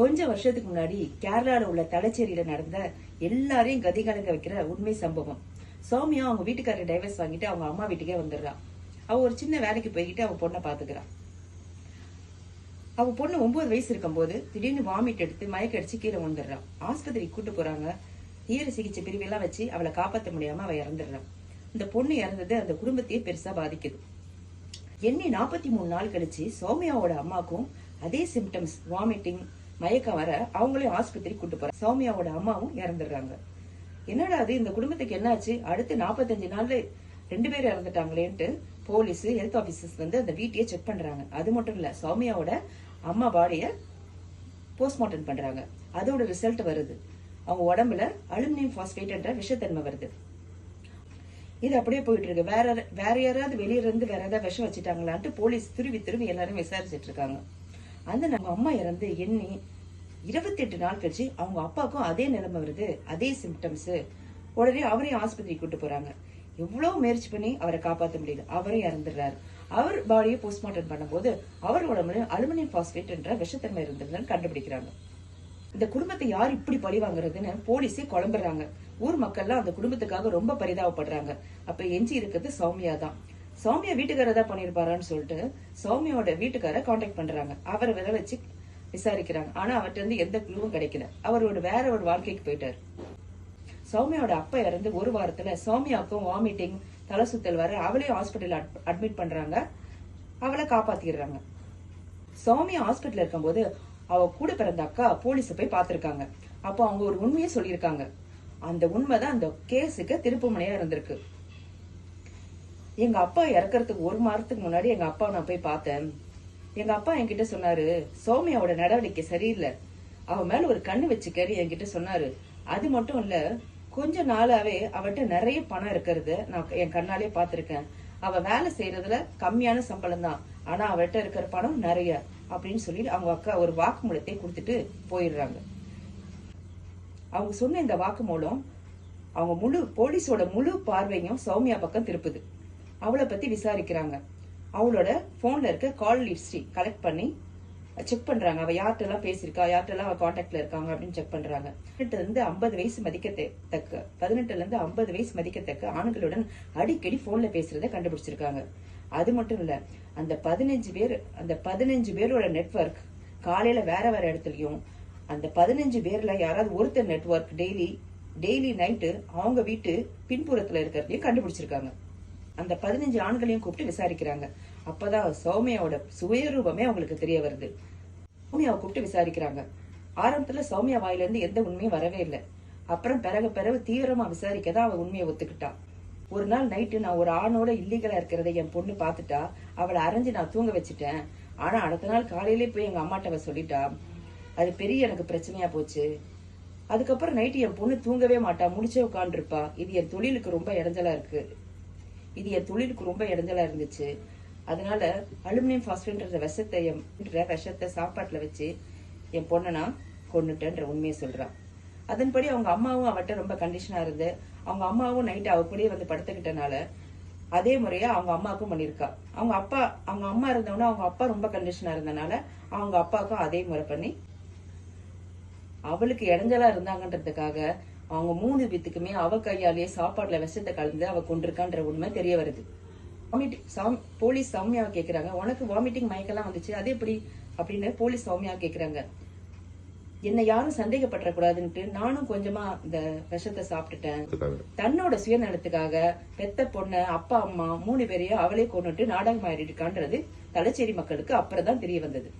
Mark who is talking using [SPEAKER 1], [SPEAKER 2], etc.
[SPEAKER 1] கொஞ்ச வருஷத்துக்கு முன்னாடி கேரளாவில் உள்ள தலச்சேரியில நடந்த எல்லாரையும் கதிகலங்க வைக்கிற உண்மை சம்பவம். சௌமியா அவங்க வீட்டுக்காரர் டைவர்ஸ் வாங்கிட்டு அவங்க அம்மா வீட்டுக்கே வந்துடுறான் அவ ஒரு சின்ன வேலைக்கு போய்கிட்டு அவ பொண்ணை பாத்துக்கிறான் அவ பொண்ணு ஒன்பது வயசு இருக்கும்போது திடீர்னு வாமிட் எடுத்து மயக்க அடிச்சு கீழே வந்துடுறான் ஆஸ்பத்திரிக்கு கூட்டு போறாங்க. தீவிர சிகிச்சை பிரிவெல்லாம் வச்சு அவளை காப்பாற்ற முடியாம அவ இறந்துடுறான் இந்த பொண்ணு இறந்தது அந்த குடும்பத்தையே பெருசா பாதிக்குது. எண்ணி நாற்பத்தி மூணு நாள் கழிச்சு சௌமியாவோட அம்மாக்கும் அதே சிம்டம்ஸ் வாமிட்டிங் மயக்கம் வர அவங்களையும் ஆஸ்பத்திரி கூட்டு போறாங்க. சௌமியாவோட அம்மாவும் இறந்துடுறாங்க. என்னடா அது இந்த குடும்பத்துக்கு என்னாச்சு? அடுத்து நாற்பத்தஞ்சு நாள்ல ரெண்டு பேரும் இறந்துட்டாங்களேன்ட்டு போலீஸ் ஹெல்த் ஆபீசர்ஸ் வந்து அந்த வீட்டையே செக் பண்றாங்க. அது மட்டும் இல்ல சௌமியாவோட அம்மா பாடிய போஸ்ட்மார்ட்டம் பண்றாங்க. அதோட ரிசல்ட் வருது. அவங்க உடம்புல அலுமினியம் பாஸ்பேட் என்ற விஷத்தன்மை வருது. இது அப்படியே போயிட்டு இருக்கு. வேற வேற யாராவது வெளியில இருந்து வேற ஏதாவது விஷம் வச்சுட்டாங்களான்ட்டு போலீஸ் திருவி திருவி எல்லாரும் விசாரிச்சிட்டு இருக்காங்க. அந்த நம்ம அம்மா இறந்து எண்ணி இருபத்தெட்டு நாள் கழிச்சு அவங்க அப்பாவுக்கும் அதே நிலைமை வருது அதே சிம்டம்ஸ் உடனே அவரையும் ஆஸ்பத்திரி கூட்டு போறாங்க. எவ்வளவு முயற்சி பண்ணி அவரை காப்பாற்ற முடியுது? அவரும் இறந்துடுறாரு. அவர் பாடியை போஸ்ட்மார்ட்டம் பண்ணும்போது அவர் உடம்புல அலுமினியம் பாஸ்பேட் என்ற விஷத்தன்மை இருந்ததுன்னு கண்டுபிடிக்கிறாங்க. இந்த குடும்பத்தை யார் இப்படி பழி வாங்குறதுன்னு போலீஸே குழம்புறாங்க. ஊர் மக்கள்லாம் அந்த குடும்பத்துக்காக ரொம்ப பரிதாபப்படுறாங்க. அப்ப எஞ்சி இருக்கிறது சௌமியா தான். சௌமியா வீட்டுக்காரர் தான் பண்ணியிருப்பாரான்னு சொல்லிட்டு சௌமியாவோட வீட்டுக்கார காண்டாக்ட் பண்றாங்க. அவரை வர வச்சு விசாரிக்கிறாங்க. ஆனா அவர்கிட்ட இருந்து எந்த குழுவும் கிடைக்கல. அவரோட வேற ஒரு வாழ்க்கைக்கு போயிட்டாரு. சௌமியாவோட அப்பா இறந்து ஒரு வாரத்துல சௌமியாவுக்கும் வாமிட்டிங் தலை சுத்தல் வர அவளையும் ஹாஸ்பிட்டல் அட்மிட் பண்றாங்க. அவளை காப்பாத்திடுறாங்க. சௌமியா ஹாஸ்பிட்டல் இருக்கும்போது அவ கூட பிறந்த அக்கா போலீஸ போய் பார்த்திருக்காங்க. அப்போ அவங்க ஒரு உண்மையை சொல்லியிருக்காங்க. அந்த உண்மைதான் அந்த கேஸுக்கு திருப்புமனையா இருந்திருக்கு. எங்க அப்பா இறக்கறதுக்கு ஒரு மாதத்துக்கு முன்னாடி எங்க அப்பா நான் போய் பார்த்தேன். எங்க அப்பா என்கிட்ட சொன்னாரு சௌமியாவோட நடவடிக்கை சரியில்லை. அவ மேல ஒரு கண்ணு வச்சுக்கறி என்கிட்ட சொன்னாரு. அது மட்டும் இல்ல கொஞ்ச நாளாவே அவட்ட நிறைய பணம் இருக்கிறது நான் என் கண்ணாலே பாத்திருக்கேன் அவ வேலை செய்யறதுல கம்மியான சம்பளம் தான். ஆனா அவட்ட இருக்கிற பணம் நிறைய அப்படின்னு சொல்லி அவங்க அக்கா ஒரு வாக்குமூலத்தை கொடுத்துட்டு போயிடுறாங்க. அவங்க சொன்ன இந்த வாக்குமூலம் அவங்க முழு போலீஸோட முழு பார்வையும் சௌமியா பக்கம் திருப்புது. அவளை பத்தி விசாரிக்கிறாங்க. அவளோட போன்ல இருக்க கால் ஹிஸ்டரி கலெக்ட் பண்ணி செக் பண்றாங்க. அவ யார்கிட்டலாம் பேசியிருக்கா யார்கிட்டலாம் அவ கான்டாக்ட்ல இருக்காங்க அப்படின்னு செக் பண்றாங்க. பதினெட்டுல இருந்து ஐம்பது வயசு மதிக்கத்தக்க பதினெட்டுல இருந்து ஐம்பது வயசு மதிக்கத்தக்க ஆண்களுடன் அடிக்கடி போன்ல பேசுறத கண்டுபிடிச்சிருக்காங்க. அது மட்டும் இல்ல அந்த பதினஞ்சு பேர் அந்த பதினஞ்சு பேரோட நெட்வொர்க் காலையில வேற வேற இடத்துலயும் அந்த பதினஞ்சு பேர்ல யாராவது ஒருத்தர் நெட்வொர்க் டெய்லி டெய்லி நைட்டு அவங்க வீட்டு பின்புறத்துல இருக்கிறதையும் கண்டுபிடிச்சிருக்காங்க. அந்த பதினஞ்சு ஆண்களையும் கூப்பிட்டு விசாரிக்கிறாங்க. அப்பதான் சௌமியாவோட சுயரூபமே அவங்களுக்கு தெரிய வருது. சௌமியாவை கூப்பிட்டு விசாரிக்கிறாங்க. ஆரம்பத்துல சௌமியா வாயில இருந்து எந்த உண்மையும் வரவே இல்லை. அப்புறம் பிறகு பிறகு தீவிரமா விசாரிக்கதான் அவ உண்மையை ஒத்துக்கிட்டா. ஒரு நாள் நைட்டு நான் ஒரு ஆணோட இல்லீகலா இருக்கிறத என் பொண்ணு பாத்துட்டா அவளை அரைஞ்சு நான் தூங்க வச்சுட்டேன். ஆனா அடுத்த நாள் காலையிலே போய் எங்க அம்மாட்ட அவ சொல்லிட்டா அது பெரிய எனக்கு பிரச்சனையா போச்சு. அதுக்கப்புறம் நைட்டு என் பொண்ணு தூங்கவே மாட்டா முடிச்சே உட்காந்துருப்பா இது என் தொழிலுக்கு ரொம்ப இடைஞ்சலா இருக்கு. இது என் தொழிலுக்கு ரொம்ப இடைஞ்சலா இருந்துச்சு. அதனால அலுமினியம் பாஸ்பேட்ன்ற விஷத்தை என்ற விஷத்தை சாப்பாட்டுல வச்சு என் பொண்ணை நான் கொண்டுட்டேன்ற உண்மையை சொல்றான். அதன்படி அவங்க அம்மாவும் அவட்ட ரொம்ப கண்டிஷனா இருந்து அவங்க அம்மாவும் நைட் அவ கூடயே வந்து படுத்துக்கிட்டனால அதே முறையா அவங்க அம்மாவுக்கும் பண்ணியிருக்கா. அவங்க அப்பா அவங்க அம்மா இருந்தவொடனே அவங்க அப்பா ரொம்ப கண்டிஷனா இருந்தனால அவங்க அப்பாவுக்கும் அதே முறை பண்ணி அவளுக்கு இடைஞ்சலா இருந்தாங்கன்றதுக்காக அவங்க மூணு பேத்துக்குமே அவ கையாலேயே சாப்பாடுல விஷத்தை கலந்து அவ கொண்டிருக்கான்ற உண்மை தெரிய வருது. வாமிட்டிங் சாம்- போலீஸ் சௌமியாவை கேக்குறாங்க. உனக்கு வாமிட்டிங் மயக்கெல்லாம் வந்துச்சு. அது எப்படி? அப்படின்னு போலீஸ் சௌமியாவை கேக்குறாங்க. என்னை யாரும் சந்தேகப்பட்டுற கூடாதுன்ட்டு நானும் கொஞ்சமா இந்த விஷத்தை சாப்பிட்டுட்டேன். தன்னோட சுயநலத்துக்காக பெத்த பொண்ணு அப்பா அம்மா மூணு பேரையும் அவளே கொண்டுட்டு நாடகம் ஆடிட்டு இருக்கான்றது தலச்சேரி மக்களுக்கு அப்புறம் தான் தெரிய வந்தது.